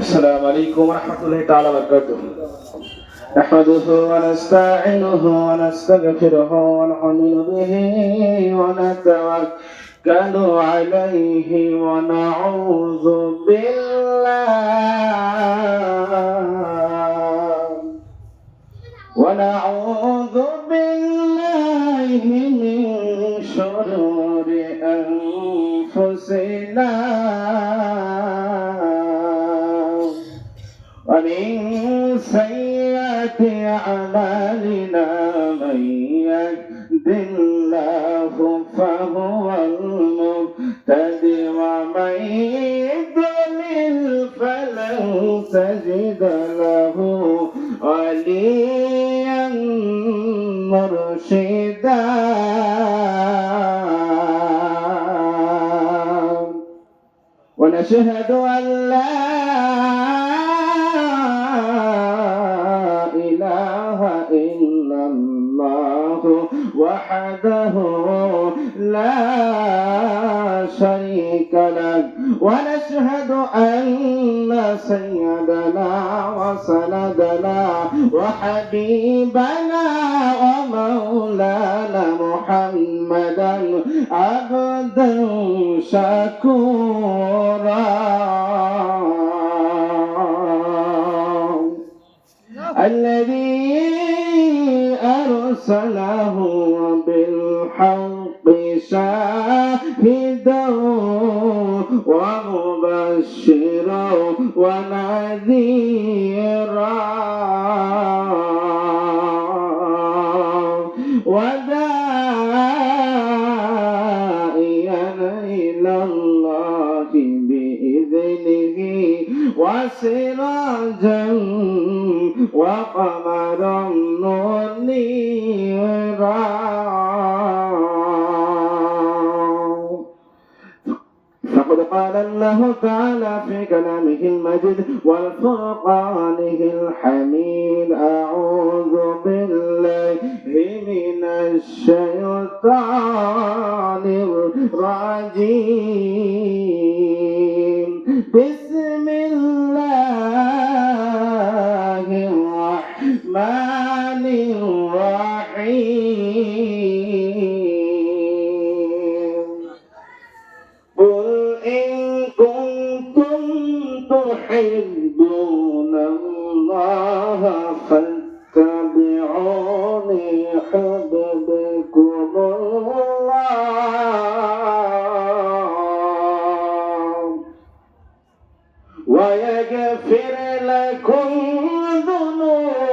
السلام عليكم ورحمة الله تعالى وبركاته نحمده ونستعينه ونستغفره ونؤمن به ونتوكل عليه ونعوذ بالله ونعوذ بالله من شرور أنفسنا ومن سيئات أعمالنا من يهد الله فهو المهتدي ومن يضلل فلن تجد له وليا مرشدا. ونشهد أن لا وحده لا شريك له. ونشهد أن سيدنا وسندنا وحبيبنا ومولانا محمدا عبدا شكورا. الذي ومبشرا ونذيرا وداعيا إلى الله بإذنه وسراجا وقمرا منيرا فقد قال الله تعالى في كلامه المجيد والفرقانه الحميد أعوذ بالله من الشيطان الرجيم. بسم الله.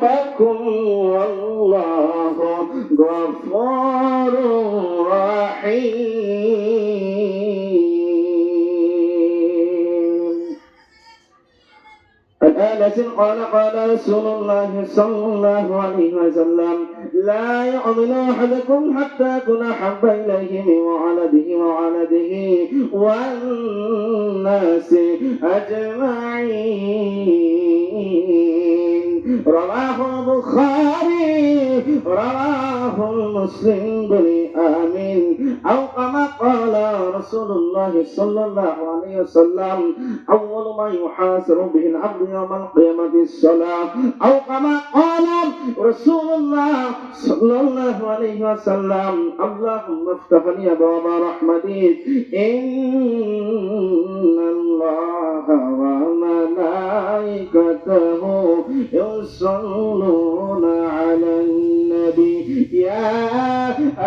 ذنوبكم والله غفور رحيم. أنس قال قال رسول الله صلى الله عليه وسلم لا يؤمن أحدكم حتى أكون أحب إليه من ولده وولده والناس أجمعين. رواه البخاري رواه مسلم بن آمين أو كما قال رسول الله صلى الله عليه وسلم أول ما يحاسب به العبد يوم القيامة الصلاة أو كما قال رسول الله صلى الله عليه وسلم اللهم افتح لي أبواب رحمتك إن الله وملائكته يصلون على النبي يا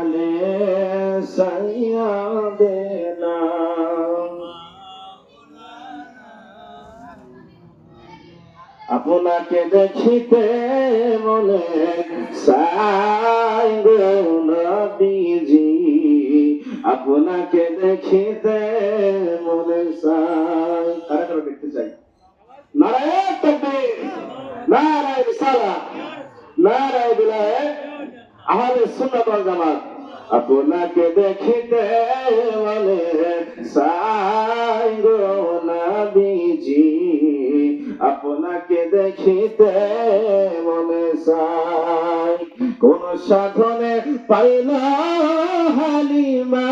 আলে সাইয়াদেনা আপনাকে দেখিতে মনে সাই নবীজি। আপনাকে দেখিতে মনে সাই। তারা কারও দেখতে চাই? নারায়ণ তকবীর, নারায়ণ সালা নারায়ণ বিলায় আহলে সুন্নাত জামাত। আপনাকে দেখিতে বলে সাই গো নবীজি। আপনাকে দেখিতে মনে সাই। কোন সাধনে পাইল হালিমা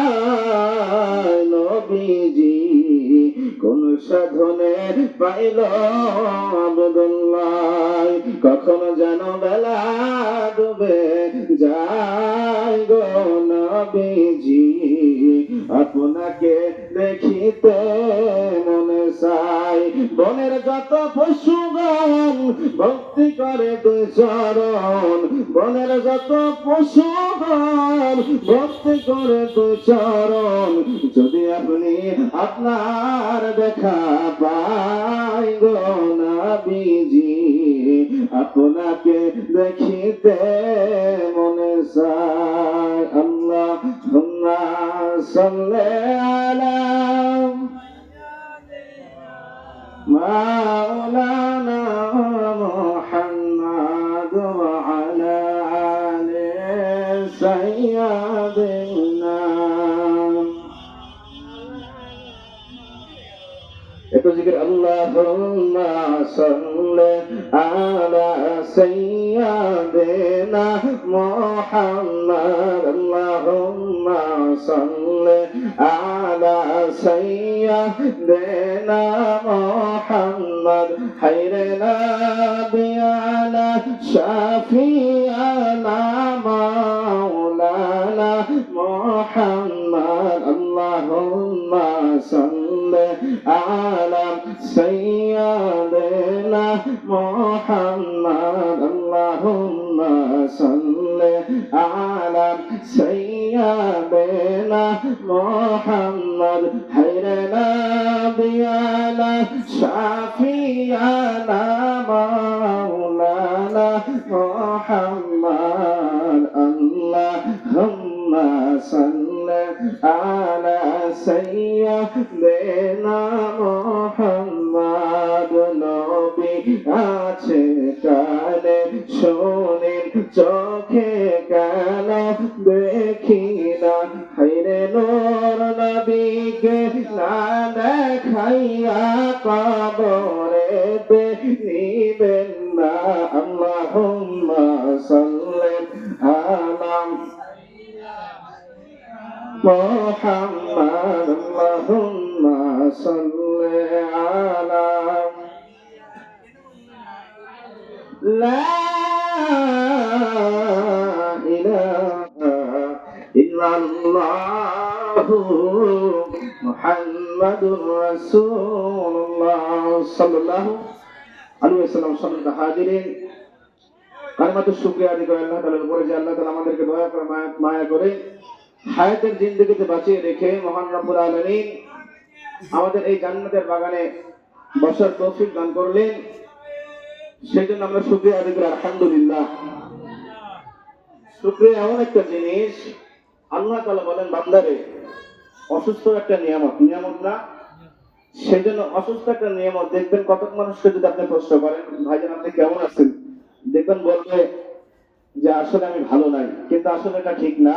নবীজি। কোন সাধনে পাইল আবদুল্লাহ। কখনো যেন বেলা ডুবে যায় গো নবীজি আপনাকে দেখিতে মনে চাই। বনের যত পশুগণ ভক্তি করে দুই চরণ। বনের যত পশুগণ ভক্তি করে দুই চরণ। যদি আপনি আপনার দেখা পাই গো নবীজি আপনাকে দেখিতে মনে চায় আল্লাহ সাল্লে আলা সাল্লি আলা সাইয়্যিদিনা মুহাম্মদ হায়রে নাবিয়ানা শাফিয়ানা মাওলানা মুহাম্মদ আল্লাহুম্মা মোহাম্মদ হায়রে নবিয়ানা শাফিয়ানা, মাওলানা মোহাম্মদ আল্লাহুম্মা সাল্লি আলা সাইয়্যিদিনা মোহাম্মদ, নবী আছে কানে শোনেন চোখে কানা দেখি না, হাইরে নবী নবীকে না দেখাইয়া কবরে নিবেন না আল্লাহুম্মা সাল্লি আলা محمد اللهم صل على لا إله إلا الله মুহাম্মাদুর রাসূলুল্লাহ সাল্লাল্লাহু আলাইহি ওয়াসাল্লাম সম্মানিত হাজিরিন। কালমাতুর শুকরিয়া আদায় করে আল্লাহ তাআলার উপরে যে আল্লাহ তাআলা আমাদেরকে দয়া করে মায়া মায়া করে হায়াতের জিন্দগিতে বাঁচিয়ে রেখে মহান রব্বুল আলামিন আমাদের এই জান্নাতের বাগানে বসার তৌফিক দান করলেন। সেই জন্য আমরা শুক্রিয়া আদায় করি, আলহামদুলিল্লাহ। শুক্রিয়া এমন একটা জিনিস আল্লাহ তাআলা বলেন, বান্দারে, অসুস্থ একটা নিয়ামত। নিয়ামত না? সেই জন্য অসুস্থ একটা নিয়ামত। দেখবেন কত মানুষকে যদি আপনি প্রশ্ন করেন, ভাইজান, আপনি কেমন আছেন? দেখবেন বলবে যে, আসলে আমি ভালো নাই। কিন্তু আসলে এটা ঠিক না।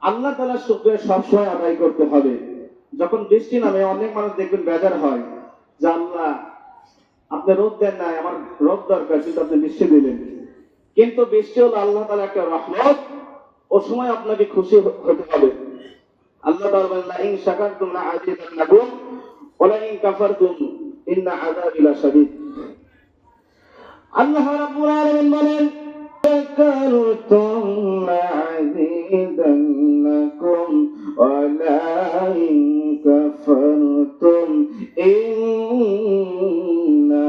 আল্লাহ তালা শুক্রিয়া সবসময় আদায় করতে হবে। যখন বৃষ্টি নামে, অনেক মানুষ দেখবেন বেজার হয়। যে, আল্লাহ, আপনি রোদ দেন নাই, আমার রোদ দরকার, কিন্তু আপনি বৃষ্টি দিলেন। কিন্তু বৃষ্টি হলো আল্লাহ তালা একটা রহমত। ও সময় আপনাকে খুশি হতে হবে। আল্লাহ বলবেন ইন শাকারতুম লা আজিদান্নাকুম ওয়া ইন কাফারতুম, ইন্না আযাবি লাশাদীদ। আল্লাহ রাব্বুল আলামিন বলেন, শাকারতুম লা আজিদান্নাকুম ওয়া ইন কাফারতুম, ইন্না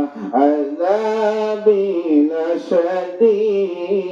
আযাবি লাশাদীদ।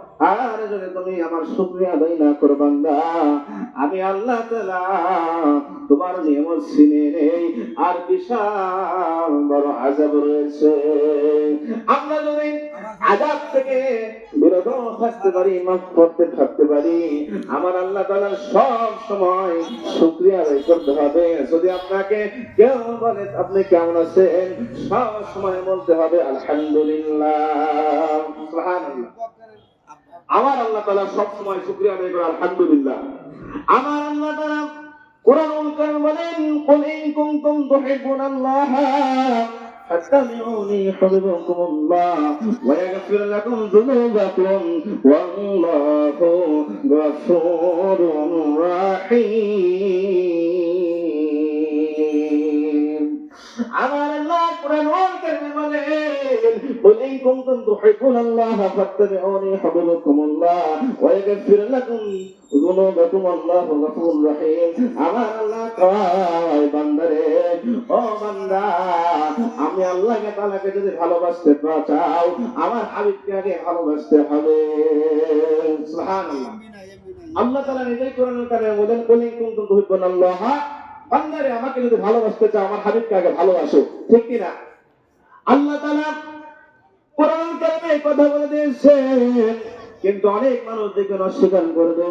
আর যদি তুমি আমার শুক্রিয়া আদায় না করো বান্দা, আমি আল্লাহ তালা তোমার ছিনে নেই। আর বিশাল বড় আজাব রয়েছে। আমরা যদি আজাব থেকে বিরত থাকতে পারি, মাফ করতে থাকতে পারি, আমার আল্লাহ সব সময় শুক্রিয়া আদায় করতে হবে। যদি আপনাকে কেউ বলে, আপনি কেমন আছেন? সব সময় বলতে হবে, আলহামদুলিল্লাহ। আমার আল্লাহ তাআলা সব সময় শুকরিয়া আদায় করে আলহামদুলিল্লাহ আমার আল্লাহ তাআলা কোরআনুল কারীম বলেন কুল ইন কুনতুম তুহিব্বুনাল্লাহ فاتبعوني يحببكم الله ويغفر لكم ذنوبكم والله غفور رحيم আমার আল্লাহ কোরআনুল আমার আমি আল্লাহকে যদি ভালোবাসতে চাও, আমার হাবিবকে আগে ভালোবাসতে হবে। আল্লাহ তাআলা নিজেই বান্দারে, আমাকে যদি ভালোবাসতে চাও, আমার হাবিবকে আগে ভালোবাসো। ঠিক কিনা আল্লাহ তালা কোরআন কালামে কথা বলে দিয়েছে, কিন্তু অনেক মানুষ দেখবেন অস্বীকার করবে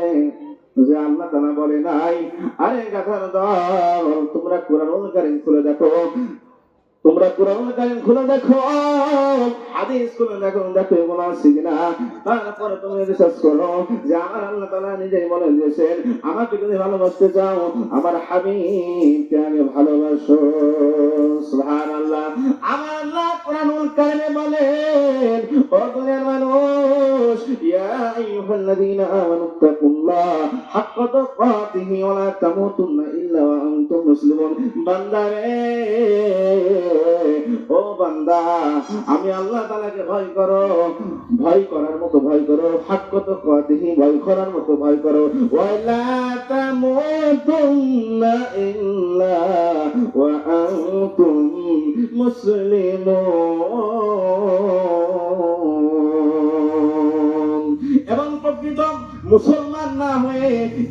যে আল্লাহ তালা বলে নাই। আরে গাথার দল, তোমরা কোরআন কারিম খুলে দেখো। তোমরা কোরআন কারিম খুলে দেখো, হাদিস খুলে দেখো দেখো এগুলো আছে কিনা। তারপরে তুমি বিশ্বাস করো যে আমার আল্লাহ তাআলা নিজেই বলে দিয়েছেন, আমাকে যদি ভালোবাসতে চাও, আমার হাবিবকে আমি ভালোবাসো। সুবহানাল্লাহ। আমার আল্লাহ কোরআন কারিমে বলেন দুনিয়ার মানুষ ইয়া আইয়ুহাল্লাযীনা আমানু তাকুল্লাহ হাক্কা তাকাতিহি ওয়া বান্দারে ও বান্দা, আমি আল্লাহ তাআলাকে ভয় করো, ভয় করার মতো ভয় করো, হাক্কা তাকাতিহি ভয় করার মতো ভয় করো। ওয়া লা তামুতুন্না ইল্লা ওয়া আনতুম মুসলিমুন। মুসলমান না হয়ে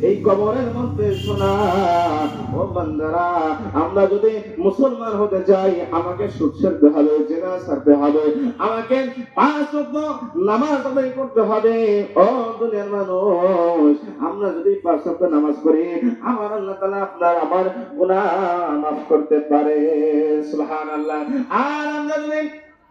এই কবরের মধ্যে শোনা। ও বান্দারা, আমরা যদি মুসলমান হতে চাই, আমাকে সুদ ছাড়তে হবে, জেনা ছাড়তে হবে। আমাকে পাঁচ নামাজ আদায় করতে হবে। ও দুনিয়ার মানুষ, আমরা যদি পাঁচ নামাজ পড়ি, আমার আল্লাহ তাআলা আপনার আমার গুনাহ মাফ করতে পারে। সুবহানাল্লাহ। আর আমরা যদি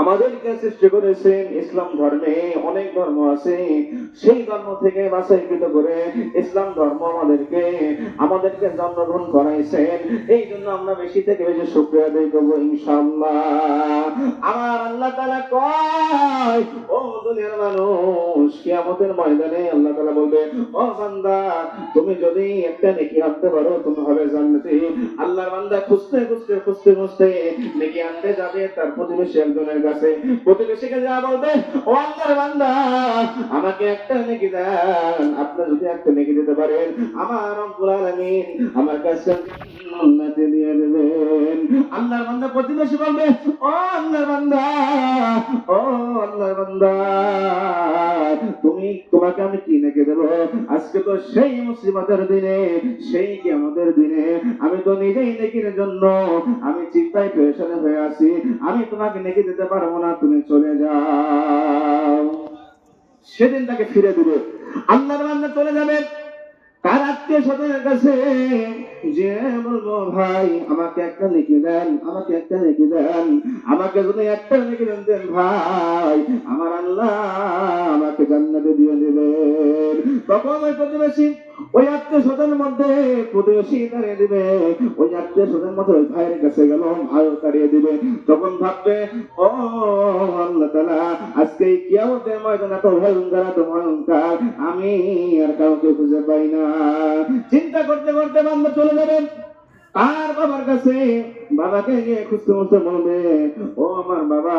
আমাদেরকে সৃষ্টি করেছেন ইসলাম ধর্মে অনেক ধর্ম আছে। সেই ধর্ম থেকে বাছাইকৃত করে ইসলাম ধর্ম আমাদেরকে আমাদেরকে জন্মগ্রহণ করাইছেন। এই জন্য আমরা বেশি থেকে বেশি শুক্রিয়া আদায় করব, ইনশাআল্লাহ। আমার আল্লাহ তাআলা কয়, ও দুনিয়ার মানুষ, কিয়ামতের ময়দানে আল্লাহ তালা বলবে, ও বান্দা, তুমি যদি একটা নেকি আনতে পারো, তুমি হবে জান্নাতি। আল্লাহর বান্দা খুঁজতে খুঁজতে খুঁজতে খুঁজতে নেকি আনতে যাবে, তার প্রতিবেশী একজনের কাছে প্রতিবেশীকে যা বলবে ও আল্লাহর বান্দা, আমাকে একটা নেকি দেন। আপনি যদি একটা নেকি দিতে পারেন, আমার রব্বুল আলামিন আমার কাছে আল্লাহর বান্দা প্রতিবেশী বলবে, ও আল্লাহর বান্দা, ও আল্লাহর বান্দা, তুমি, তোমাকে আমি কি নেকে দেবো? আজকে তো সেই মুসিবতের দিনে, সেই কি আমাদের দিনে আমি তো নিজেই নেকির জন্য, আমি চিন্তায় পেরেশানি হয়ে আছি, আমি তোমাকে নেকি দিতে পারব না, তুমি চলে যাও। সেদিন তাকে ফিরে দিবে। আল্লাহর বান্দা চলে যাবে, তার আত্মীয় স্বজনের কাছে যে বলব, ভাই, আমাকে একটা লিখে দেন, আমাকে একটা লিখে দেন, আমাকে যদি একটা লিখে দেন দেন ভাই, আমার আল্লাহ আমাকে জান্নাতে দিয়ে দিবেন। তখন ওই প্রতিবেশী, ওই আত্মীয় মধ্যে প্রতিবেশী দিবে। ওই আত্মীয় মধ্যে ওই ভাইয়ের কাছে গেল, ভাই দাঁড়িয়ে দিবে। তখন ভাববে, ও আল্লাহ তালা আজকে ময়দান এত এত আমি আর কাউকে খুঁজে পাই না। চিন্তা করতে করতে বান্ধব চলে তার বাবার কাছে বাবাকে খুঁজতে বলবে, ও আমার বাবা,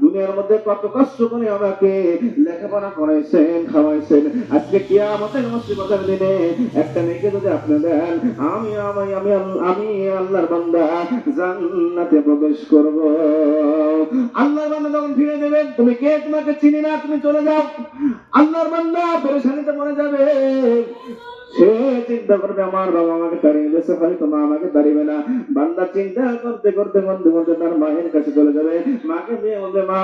দুনিয়ার মধ্যে কত কষ্ট করে আমাকে লেখাপড়া করাইছেন, খাওয়াইছেন। আজকে কি আমাদের মুসিবতের দিনে একটা মেয়েকে যদি আপনি দেন, আমি আমি আমি আমি আল্লাহর বান্দা জান্নাতে প্রবেশ করব। আল্লাহর বান্দা যখন ফিরে দেবেন তুমি কে? তোমাকে চিনি না? তুমি চলে যাও। আল্লাহর বান্দা পেরেশানিতে পড়ে যাবে। সে চিন্তা করবে আমার বাবা আমাকে দাঁড়িয়ে গেছে হয়তো মা আমাকে তাড়িবে না। বান্দা চিন্তা করতে করতে করতে করতে তার মায়ের কাছে চলে যাবে। মাকে দিয়ে বলবে, মা,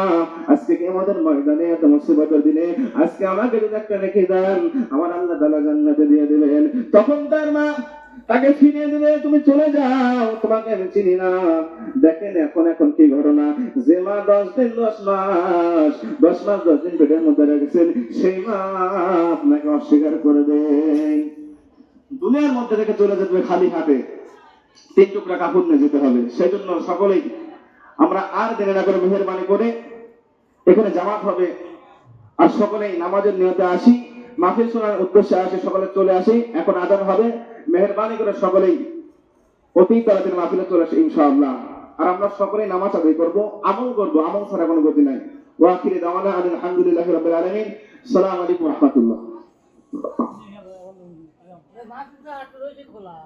আজকে কি আমাদের ময়দানে এত মুসিবতের দিনে আজকে আমাকে যদি একটা রেখে দেন, আমার আল্লাহ তালা জান্নাতে দিয়ে দিলেন তখন তার মা তাকে ফিরিয়ে দিবে তুমি চলে যাও, তোমাকে আমি চিনি না। দেখেন এখন এখন কি ঘটনা? যে মা দশ দিন, দশ মাস দশ মাস, দশ দিন পেটের মধ্যে রেখেছেন, সেই মা আপনাকে অস্বীকার করে দেয়। দুনিয়ার মধ্যে থেকে চলে যেতে খালি হাতে। তিন টুকরা কাপড় নিয়ে যেতে হবে। সেই জন্য সকলেই আমরা আর দেরি না করে মেহরবানি করে এখানে জামাত হবে। আর সকলেই নামাজের নিয়তে আসি, মাহফিল শোনার উদ্দেশ্যে আসি, সকলে চলে আসি। এখন আদান হবে। মেহরবানি করে সকলেই অতি তাড়াতাড়ি মাহফিলে চলে আসে ইনশাআল্লাহ। আর আমরা সকলেই নামাজ আদায় করব, আমল করব, আমল ছাড়া কোনো গতি নাই। ওয়াকিরে দাওয়ানা আলহামদুলিল্লাহ রাব্বিল আলামিন। সালাম আলাইকুম রাহমাতুল্লাহ। খোলা।